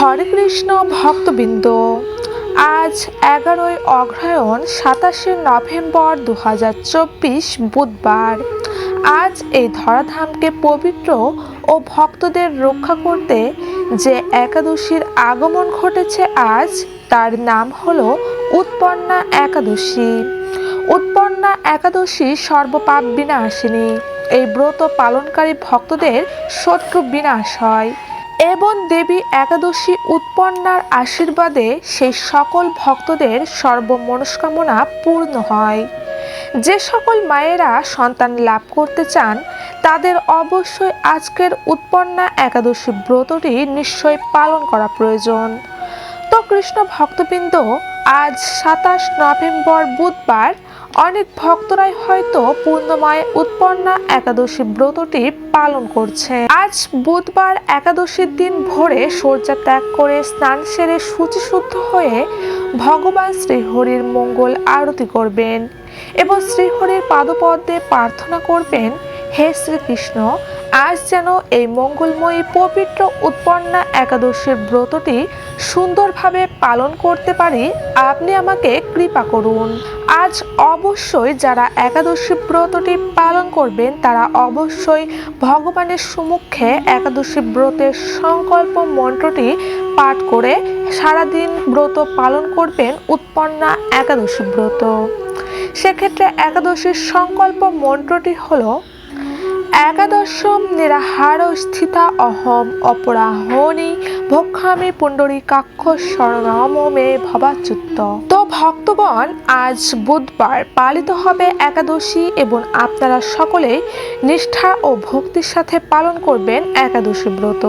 হরে কৃষ্ণ ভক্তবৃন্দ, আজ এগারোই অগ্রহায়ণ সাতাশে নভেম্বর দু হাজার চব্বিশ বুধবার। আজ এই ধরাধামকে পবিত্র ও ভক্তদের রক্ষা করতে যে একাদশীর আগমন ঘটেছে আজ, তার নাম হল উৎপন্না একাদশী। উৎপন্না একাদশী সর্বপাপ বিনাশিনী। এই ব্রত পালনকারী ভক্তদের শত্রু বিনাশ হয়। এবং দেবী একাদশী উৎপন্নার আশীর্বাদে সেই সকল ভক্তদের সর্বমনস্কামনা পূর্ণ হয়। যে সকল মায়েরা সন্তান লাভ করতে চান, তাদের অবশ্যই আজকের উৎপন্না একাদশী ব্রতটি নিশ্চয়ই পালন করা প্রয়োজন। তো কৃষ্ণ ভক্তবৃন্দ, আজ সাতাশ নভেম্বর বুধবার অনেক ভক্তরাই হয়তো পূর্ণময় উৎপন্না একাদশী ব্রতটি পালন করছে। আজ বুধবার একাদশীর দিন ভোরে সূর্যা ত্যাগ করে স্নান সেরে শুচিশুদ্ধ হয়ে ভগবান শ্রীহরির মঙ্গল আরতি করবেন এবং শ্রীহরির পাদপদ্মে প্রার্থনা করবেন, হে শ্রীকৃষ্ণ আজ যেন এই মঙ্গলময়ী, পবিত্র, উৎপন্না একাদশীর ব্রতটি সুন্দরভাবে পালন করতে পারি, আপনি আমাকে কৃপা করুন। আজ অবশ্যই যারা একাদশী ব্রতটি পালন করবেন, তারা অবশ্যই ভগবানের সম্মুখে একাদশী ব্রতের সংকল্প মন্ত্রটি পাঠ করে সারাদিন ব্রত পালন করবেন, উৎপন্না একাদশী ব্রত। সেক্ষেত্রে একাদশীর সংকল্প মন্ত্রটি হলো একাদশম নিরাহার স্থিতা অহম অপরাহনি ভক্ষামি পুণ্ডরীকাক্ষ শরণম মে ভবাচ্যুত। তো ভক্তগণ, আজ বুধবার পালিত হবে একাদশী এবং আপনারা সকলেই নিষ্ঠা ও ভক্তির সাথে পালন করবেন একাদশী ব্রত।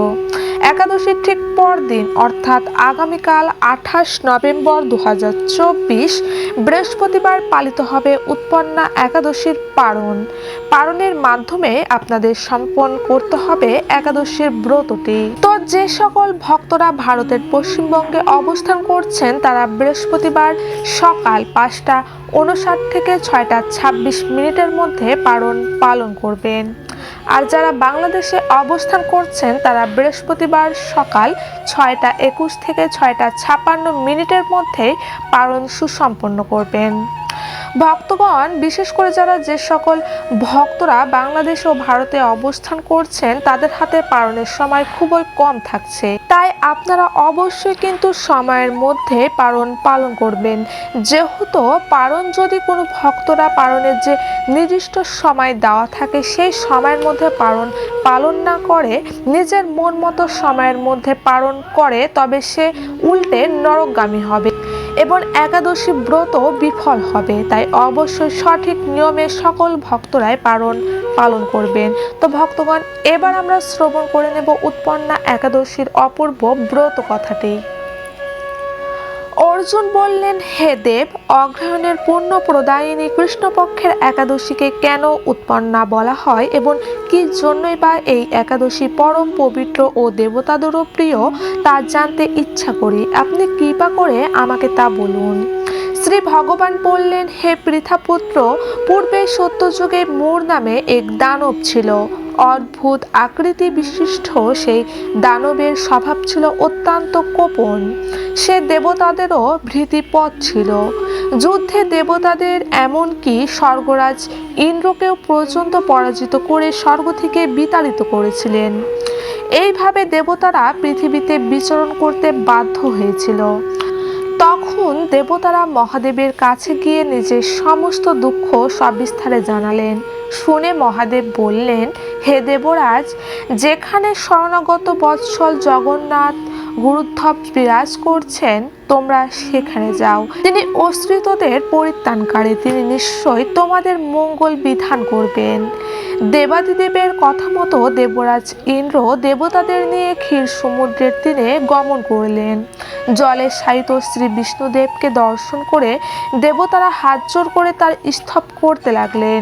একাদশীর ঠিক পরদিন, অর্থাৎ আগামীকাল আঠাশ নভেম্বর দু হাজার চব্বিশ, বৃহস্পতিবার পালিত হবে উৎপন্না একাদশীর পারণ। পারণের মাধ্যমে আপনাদের সম্পন্ন করতে হবে একাদশীর ব্রতটি। তো যে সকল ভক্তরা ভারতের পশ্চিমবঙ্গে অবস্থান করছেন, তারা বৃহস্পতিবার সকাল পাঁচটা উনষাট থেকে ছয়টা ছাব্বিশ মিনিটের মধ্যে পারণ পালন করবেন। আর যারা বাংলাদেশে অবস্থান করছেন, তারা বৃহস্পতিবার সকাল ছয়টা একুশ থেকে ছয়টা ছাপান্ন মিনিটের মধ্যে পালন সুসম্পন্ন করবেন। ভক্তগণ, বিশেষ করে যারা যে সকল ভক্তরা বাংলাদেশ ও ভারতে অবস্থান করছেন, তাদের হাতে পারণের সময় খুবই কম থাকছে। তাই আপনারা অবশ্যই কিন্তু সময়ের মধ্যে পারণ পালন করবেন। যেহেতু পারণ যদি কোনো ভক্তরা পারণের যে নির্দিষ্ট সময় দেওয়া থাকে, সেই সময়ের মধ্যে পারণ পালন না করে, নিজের মন মতো সময়ের মধ্যে পালন করে, তবে সে উল্টে নরকগামী হবে। এবং একাদশী ব্রত বিফল হবে, তাই অবশ্যই সঠিক নিয়মে সকল ভক্তরাই পালন পালন করবেন। তো ভক্তগণ, এবার আমরা শ্রবণ করে নেব উৎপন্না একাদশীর অপূর্ব ব্রত কথাটি। অর্জুন বললেন, হে দেব অগ্রহণের পূর্ণ প্রদায়িনী কৃষ্ণপক্ষের একাদশীকে কেন উৎপন্না বলা হয় এবং কি জন্যই বা এই একাদশী পরম পবিত্র ও দেবতাদেরও প্রিয় তা জানতে ইচ্ছা করি। আপনি কৃপা করে আমাকে তা বলুন। শ্রী ভগবান বললেন, হে পৃথাপুত্র, পূর্বে সত্যযুগে মোর নামে এক দানব ছিল। অদ্ভুত আকৃতি বিশিষ্ট সেই দানবের স্বভাব ছিল অত্যন্ত কোপন। সে দেবতাদেরও ভীতিপদ ছিল। যুদ্ধে দেবতাদের এমনকি স্বর্গরাজ ইন্দ্রকেও পর্যন্ত পরাজিত করে স্বর্গ থেকে বিতাড়িত করেছিলেন। এইভাবে দেবতারা পৃথিবীতে বিচরণ করতে বাধ্য হয়েছিল। তখন দেবতারা মহাদেবের কাছে গিয়ে নিজের সমস্ত দুঃখ সবিস্তারে জানালেন। শুনে মহাদেব বললেন, হে দেবরাজ, যেখানে শরণাগত বৎসল জগন্নাথ গুরুধ্বব বিরাজ করছেন, তোমরা সেখানে যাও। তিনি অশ্রিতদের পরিত্রাণকারী, তিনি নিশ্চয়ই তোমাদের মঙ্গল বিধান করবেন। দেবাদিদেবের কথা মতো দেবরাজ ইন্দ্র দেবতাদের নিয়ে ক্ষীর সমুদ্রের তীরে গমন করলেন। জলে শায়িত শ্রী বিষ্ণুদেবকে দর্শন করে দেবতারা হাত জোর করে তার স্তব করতে লাগলেন।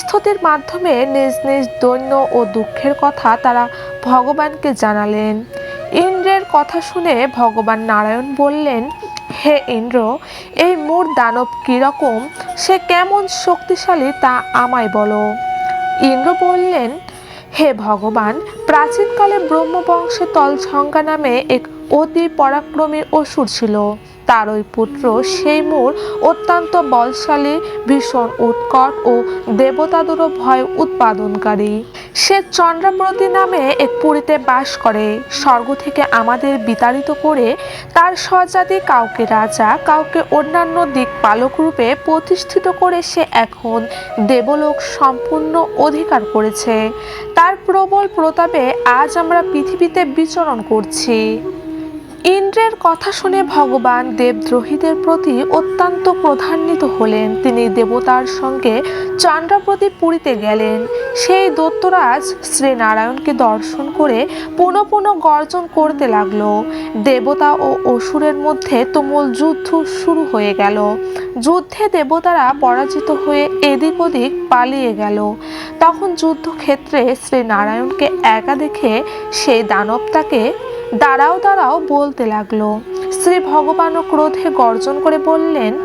স্তুতির মাধ্যমে নিজ নিজ দৈন্য ও দুঃখের কথা তারা ভগবানকে জানালেন। ইন্দ্রের কথা শুনে ভগবান নারায়ণ বললেন, হে ইন্দ্র, এই মূর দানব কীরকম? সে কেমন শক্তিশালী তা আমায় বলো। ইন্দ্র বললেন, হে ভগবান, প্রাচীনকালে ব্রহ্মবংশে তলছঙ্গা নামে এক অতি পরাক্রমী অসুর ছিল। তার ওই পুত্র সেই মোর অত্যন্ত বলশালী, ভীষণ উৎকট ও দেবতাদেরও ভয় উৎপাদনকারী। সে চন্দ্রাপ্রতি নামে এক পুরীতে বাস করে। স্বর্গ থেকে আমাদের বিতাড়িত করে তার স্বজাতি কাউকে রাজা, কাউকে অন্যান্য দিক পালক রূপে প্রতিষ্ঠিত করে সে এখন দেবলোক সম্পূর্ণ অধিকার করেছে। তার প্রবল প্রতাপে আজ আমরা পৃথিবীতে বিচরণ করছি। ইন্দ্রের কথা শুনে ভগবান দেবদ্রোহীদের প্রতি অত্যন্ত প্রধান্বিত হলেন। তিনি দেবতার সঙ্গে চন্দ্রাপ্রতি পুরীতে গেলেন। সেই দত্তরাজ শ্রীনারায়ণকে দর্শন করে পুনঃ পুনঃ গর্জন করতে লাগল। দেবতা ও অসুরের মধ্যে তুমুল যুদ্ধ শুরু হয়ে গেল। যুদ্ধে দেবতারা পরাজিত হয়ে এদিক ওদিক পালিয়ে গেল। তখন যুদ্ধক্ষেত্রে শ্রীনারায়ণকে একা দেখে সেই দানব তাকে দাঁড়াও দাঁড়াও বলতে লাগল। শ্রী ভগবানও ক্রোধে গর্জন করে বললেন,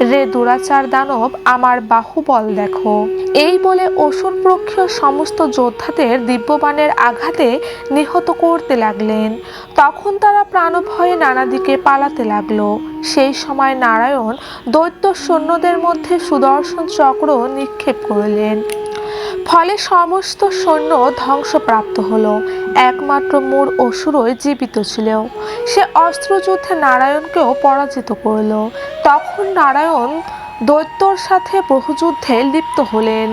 রে দুরাচার দানব, আমার বাহুবল দেখো। এই বলে অসুর প্রক্ষীয় সমস্ত যোদ্ধাদের দিব্যবাণের আঘাতে নিহত করতে লাগলেন। তখন তারা প্রাণভয়ে নানা দিকে পালাতে লাগল। সেই সময় নারায়ণ দৈত্য সৈন্যদের মধ্যে সুদর্শন চক্র নিক্ষেপ করলেন। ফলে সমস্ত সৈন্য ধ্বংসপ্রাপ্ত হল। একমাত্র মূর অসুরই জীবিত ছিল। সে অস্ত্রযুদ্ধে নারায়ণকেও পরাজিত করল। তখন নারায়ণ দৈত্যর সাথে বহুযুদ্ধে লিপ্ত হলেন।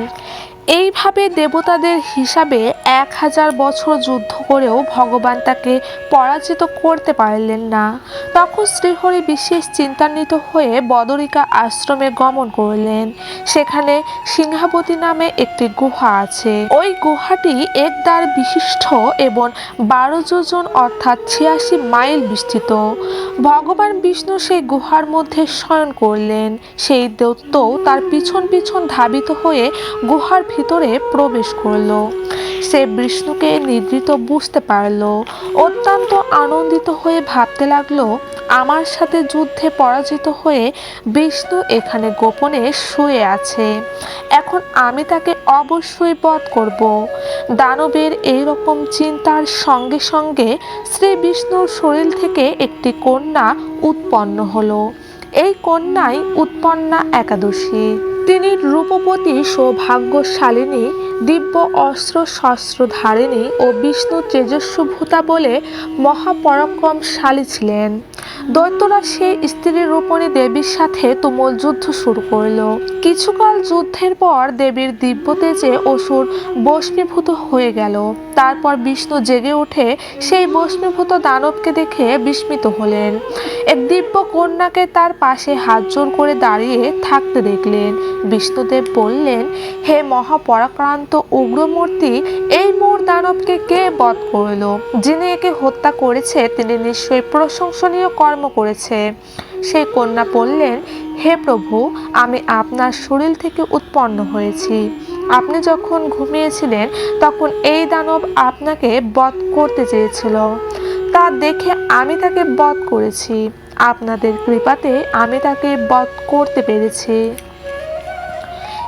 এইভাবে দেবতাদের হিসাবে এক হাজার বছর যুদ্ধ করেও ভগবান তাকে পরাজিত করতে পারলেন না। তখন শ্রীহরি বিশেষ চিন্তান্বিত হয়ে বদরিকা আশ্রমে গমন করলেন। সেখানে সিংহাবতী নামে একটি গুহা আছে। ওই গুহাটি এক দ্বার বিশিষ্ট এবং বারো যোজন অর্থাৎ ছিয়াশি মাইল বিস্তৃত। ভগবান বিষ্ণু সেই গুহার মধ্যে শয়ন করলেন। সেই দৈত্যও তার পিছন পিছন ধাবিত হয়ে গুহার ভিতরে প্রবেশ করল। সে বিষ্ণুকে নিদ্রিত বুঝতে পারল। অত্যন্ত আনন্দিত হয়ে ভাবতে লাগল, আমার সাথে যুদ্ধে পরাজিত হয়ে বিষ্ণু এখানে গোপনে শুয়ে আছে। এখন আমি তাকে অবশ্যই বধ করব। দানবের এই রকম চিন্তার সঙ্গে সঙ্গে শ্রী বিষ্ণুর শরীর থেকে একটি কন্যা উৎপন্ন হলো। এই কন্যাই উৎপন্না একাদশী। তিনি রূপপতি সৌভাগ্যশালিনী দিব্য অস্ত্র শস্ত্র ধারিণী ও বিষ্ণু তেজস্বভূতা বলে মহাপরাক্রমশালী ছিলেন। দৈত্যরা সেই স্ত্রীর রূপণী দেবীর সাথে তুমুল যুদ্ধ শুরু করল। কিছুকাল যুদ্ধের পর দেবীর দিব্য তেজে অসুর বস্মীভূত হয়ে গেল। তারপর বিষ্ণু জেগে উঠে সেই বস্মীভূত দানবকে দেখে বিস্মিত হলেন। এক দিব্য কন্যাকে তার পাশে হাত জোর করে দাঁড়িয়ে থাকতে দেখলেন। বিষ্ণুদেব বললেন, হে মহাপরাক্রান্ত উগ্রমূর্তি, এই মোর দানবকে কে বধ করল? যিনি একে হত্যা করেছে, তিনি নিশ্চয়ই প্রশংসনীয় কর্ম করেছে। সেই কন্যা বললেন, হে প্রভু, আমি আপনার শরীর থেকে উৎপন্ন হয়েছি। আপনি যখন ঘুমিয়েছিলেন, তখন এই দানব আপনাকে বধ করতে চেয়েছিল। তা দেখে আমি তাকে বধ করেছি। আপনাদের কৃপাতে আমি তাকে বধ করতে পেরেছি।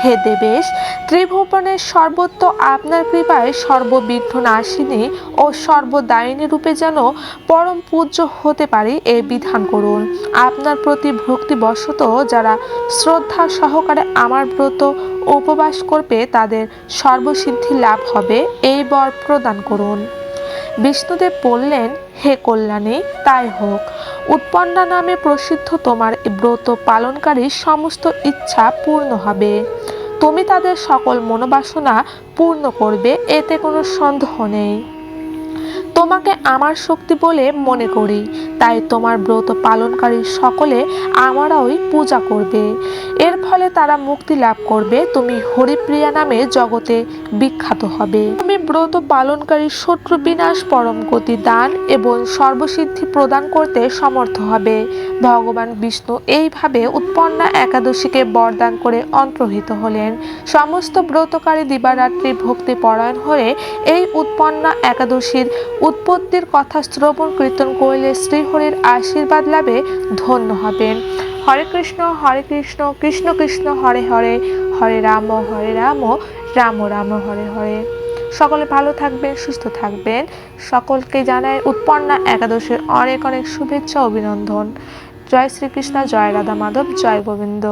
হে দেবেশ ত্রিভুবনের সর্বত্র আপনার কৃপায় সর্ববিঘ্ন নাশিনী ও সর্বদায়িনী রূপে যেন পরম পূজ্য হতে পারি এ বিধান করুন। আপনার প্রতি ভক্তিবশত যারা শ্রদ্ধা সহকারে আমার ব্রত উপবাস করবে, তাদের সর্বসিদ্ধি লাভ হবে, এই বর প্রদান করুন। বিষ্ণুদেব বললেন, হে কল্যাণী, তাই হোক। উৎপন্না নামে প্রসিদ্ধ তোমার ব্রত পালনকারী সমস্ত ইচ্ছা পূর্ণ হবে। তুমি তাদের সকল মনোবাসনা পূর্ণ করবে, এতে কোনো সন্দেহ নেই। তোমাকে আমার শক্তি বলে মনে করি। তাই তোমার ব্রত পালনকারী সকলে আমারই পূজা করবে। এর ফলে তারা মুক্তি লাভ করবে। তুমি হরিপ্রিয়া নামে জগতে বিখ্যাত হবে। আমি ব্রত পালনকারী শত্রু বিনাশ, পরম গতি দান এবং সর্বসিদ্ধি প্রদান করতে সমর্থ হবে। ভগবান বিষ্ণু এইভাবে উৎপন্না একাদশীকে বরদান করে অন্তর্হিত হলেন। সমস্ত ব্রতকারী দিবারাত্রি ভক্তি পরায়ণ হয়ে এই উৎপন্না একাদশীর উৎপত্তির কথা শ্রবণ কীর্তন করলে শ্রীহরির আশীর্বাদ লাভে ধন্য হবেন। হরে কৃষ্ণ হরে কৃষ্ণ কৃষ্ণ কৃষ্ণ, হরে হরে হরে রাম হরে রাম রাম রাম, হরে হরে। সকলে ভালো থাকবেন, সুস্থ থাকবেন। সকলকে জানায় উৎপন্না একাদশের অনেক অনেক শুভেচ্ছা, অভিনন্দন। জয় শ্রীকৃষ্ণ, জয় রাধা মাধব, জয় গোবিন্দ।